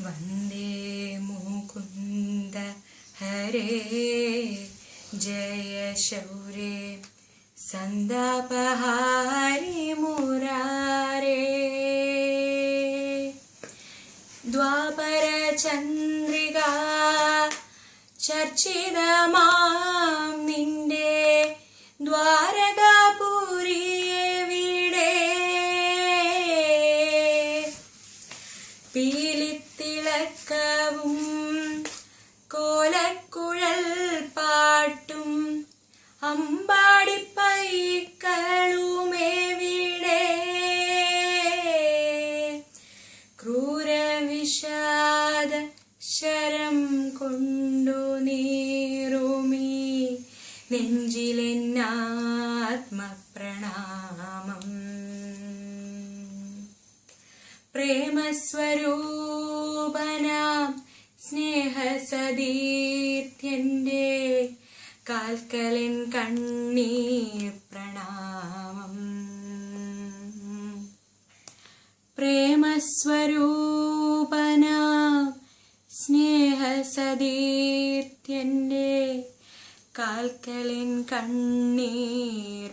വന്ദേ മുകുന്ദ ഹരേ. ജയ ശൗരേ. സന്താപഹാരി മുരാരേ. ദ്വാപര ചന്ദ്രിക ചർച്ചിതമാം നിന്റെ. ദ്വാരകാപുരിയെവിടെ പീലിത്തിളക്കവും കോലക്കുഴൽ പാട്ടും അമ്പാടിപ്പൈക്കളുമെവിടെ ക്രൂരവിഷാദ ശരം കൊണ്ടു നീറുമീ നെഞ്ചിലെന്നാത്മപ്രണാമം പ്രേമസ്വരൂപനാം സ്നേഹസതീത്യന്റെ കാൽക്കലിൻ കണ്ണീർ പ്രണാമം. പ്രേമസ്വരൂപനാം സ്നേഹസതീത്യന്റെ കാൽക്കലിൻ കണ്ണീർ